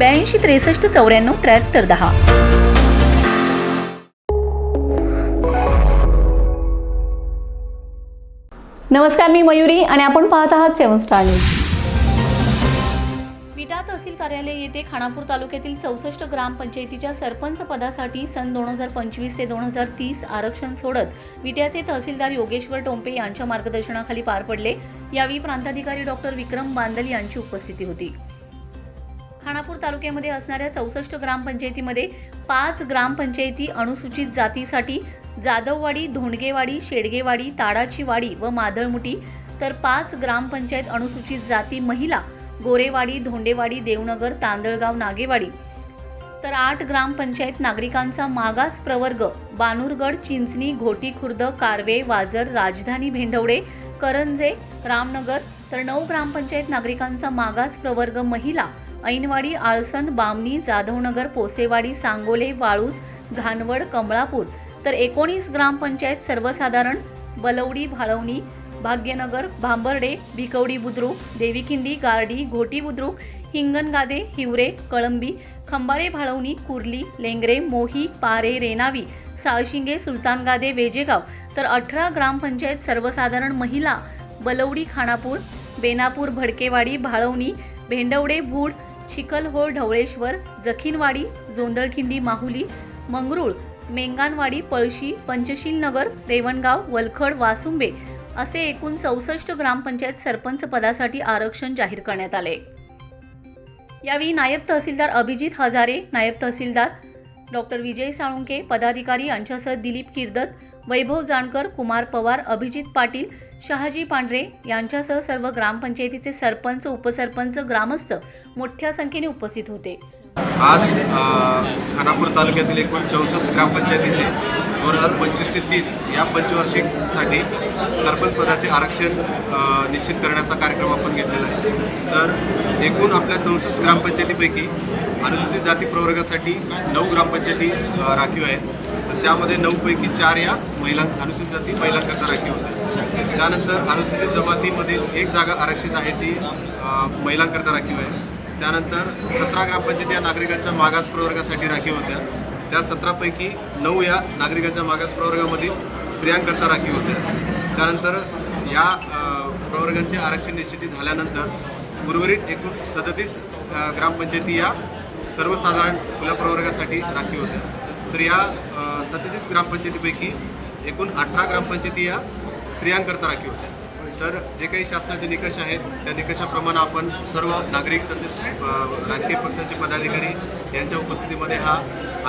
ब्याऐंशी त्रेसष्ट चौऱ्याण्णव त्र्याहत्तर दहा. नमस्कार मी मयुरी आणि आपण पाहत आहात सेवन स्टार न्यूज. विटा तहसील कार्यालय येथे खानापूर तालुक्यातील चौसष्ट ग्रामपंचायतीच्या सरपंच पदासाठी सन दोन हजार पंचवीस ते दोन हजार तीस आरक्षण सोडत विट्याचे तहसीलदार योगेश्वर टोंपे यांच्या मार्गदर्शनाखाली पार पडले. यावेळी प्रांताधिकारी डॉक्टर विक्रम बांदल यांची उपस्थिती होती. खानापूर तालुक्यामध्ये असणाऱ्या चौसष्ट ग्रामपंचायतीमध्ये पाच ग्रामपंचायती अनुसूचित जातीसाठी जाधववाडी धोंडगेवाडी शेडगेवाडी ताडाचीवाडी व मादळमुठी तर पाच ग्रामपंचायत अनुसूचित जाती महिला गोरेवाडी धोंडेवाडी देवनगर तांदळगाव नागेवाडी. तर आठ ग्रामपंचायत नागरिकांचा मागास प्रवर्ग बानूरगड चिंचणी घोटी खुर्द कारवे वाजर राजधानी भेंडवडे करंजे रामनगर तर नऊ ग्रामपंचायत नागरिकांचा मागास प्रवर्ग महिला ऐनवाडी आळसंद बामणी जाधवनगर पोसेवाडी सांगोले वाळूस घानवड कमळापूर. तर एकोणीस ग्रामपंचायत सर्वसाधारण बलवडी भाळवणी भाग्यनगर भांबर्डे भिकवडी बुद्रुक देवीखिंडी गारडी घोटी बुद्रुक हिंगणगादे हिवरे कळंबी खंबाळे भाळवणी कुर्ली लेंगरे मोही पारे रेनावी साळशिंगे सुलतानगादे वेजेगाव. तर अठरा ग्रामपंचायत सर्वसाधारण महिला बलवडी खानापूर बेनापूर भडकेवाडी भाळवणी भेंडवडे भूड चिखलहोळ ढवळेश्वर जखीनवाडी जोंदळखिंडी माहुली मंगरुळ मेंगानवाडी पळशी पंचशील नगर रेवणगाव वलखड वासुंबे असे एकूण चौसष्ट ग्रामपंचायत सरपंच पदासाठी आरक्षण जाहीर करण्यात आले. यावेळी नायब तहसीलदार अभिजित हजारे नायब तहसीलदार डॉक्टर विजय साळुंके पदाधिकारी यांच्यासह दिलीप किर्दत वैभव जानकर कुमार पवार अभिजित पाटील शहाजी पांढरे यांच्यासह सर्व ग्रामपंचायतीचे सरपंच उपसरपंच ग्रामस्थ मोठ्या संख्येने उपस्थित होते. आज खानापूर तालुक्यातील एकूण चौसष्ट ग्रामपंचायतीचे दोन हजार पंचवीस ते तीस या पंचवार्षिकसाठी सरपंच पदाचे आरक्षण निश्चित करण्याचा कार्यक्रम आपण घेतलेला आहे. तर एकूण आपल्या चौसष्ट ग्रामपंचायतीपैकी अनुसूचित जाती प्रवर्गासाठी नऊ ग्रामपंचायती राखीव आहेत. त्यामध्ये नऊपैकी चार या महिला अनुसूचित जाती महिलांकरता राखीव होत्या. त्यानंतर अनुसूचित जमातीमधील एक जागा आरक्षित आहे ती महिलांकरता राखीव आहे. त्यानंतर सतरा ग्रामपंचायती या नागरिकांच्या मागास प्रवर्गासाठी राखीव होत्या. त्या सतरापैकी नऊ या नागरिकांच्या मागास प्रवर्गामधील स्त्रियांकरता राखीव होत्या. त्यानंतर या प्रवर्गांचे आरक्षण निश्चिती झाल्यानंतर उर्वरित एकूण सदतीस ग्रामपंचायती या सर्वसाधारण खुल्या प्रवर्गासाठी राखीव होत्या. तर या सदतीस ग्रामपंचायतीपैकी एकूण अठरा ग्रामपंचायती या स्त्रियांकरता राखीव होत्या. तर जे काही शासनाचे निकष आहेत त्या निकषाप्रमाणे आपण सर्व नागरिक तसेच राजकीय पक्षांचे पदाधिकारी यांच्या उपस्थितीमध्ये हा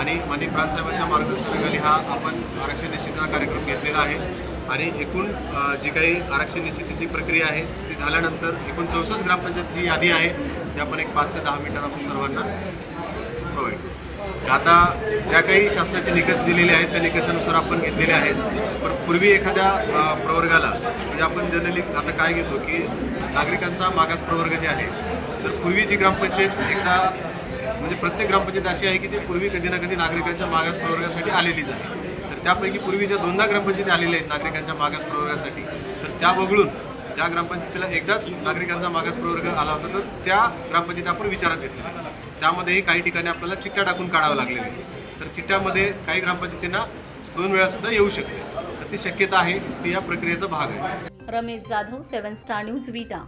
आणि माननीय प्रांतसाहेबांच्या मार्गदर्शनाखाली हा आपण आरक्षण निश्चितीचा कार्यक्रम घेतलेला आहे. आणि एकूण जी काही आरक्षण निश्चितीची प्रक्रिया आहे ती झाल्यानंतर एकूण चौसष्ट ग्रामपंचायतीची यादी आहे. ती आपण एक पाच ते दहा मिनिटात आपण सर्वांना प्रोव्हाइड आता ज्या काही शासनाचे निकष दिलेले आहेत त्या निकषानुसार आपण घेतलेले आहेत. पण पूर्वी एखाद्या प्रवर्गाला म्हणजे आपण जनरली आता काय घेतो की नागरिकांचा मागास प्रवर्ग जे आहे तर पूर्वी जी ग्रामपंचायत एकदा म्हणजे प्रत्येक ग्रामपंचायत अशी आहे की ती पूर्वी कधी ना कधी नागरिकांच्या मागास प्रवर्गासाठी आलेलीच आहे. तर त्यापैकी पूर्वीच्या दोनदा ग्रामपंचायती आलेल्या आहेत नागरिकांच्या मागास प्रवर्गासाठी तर त्या वगळून ज्या ग्रामपंचायतीला एकदाच नागरिकांचा मागास प्रवर्ग आला होता तर त्या ग्रामपंचायती आपण विचारात घेतलेल्या त्यामध्येही काही ठिकाणी आपल्याला चिठ्ठ्या टाकून काढावं लागलेले तर चिठ्ठ्यामध्ये काही ग्रामपंचायतींना दोन वेळा सुद्धा येऊ शकते. तर ती शक्यता आहे ती या प्रक्रियेचा भाग आहे. Ramesh Jadhav seven star news Vita.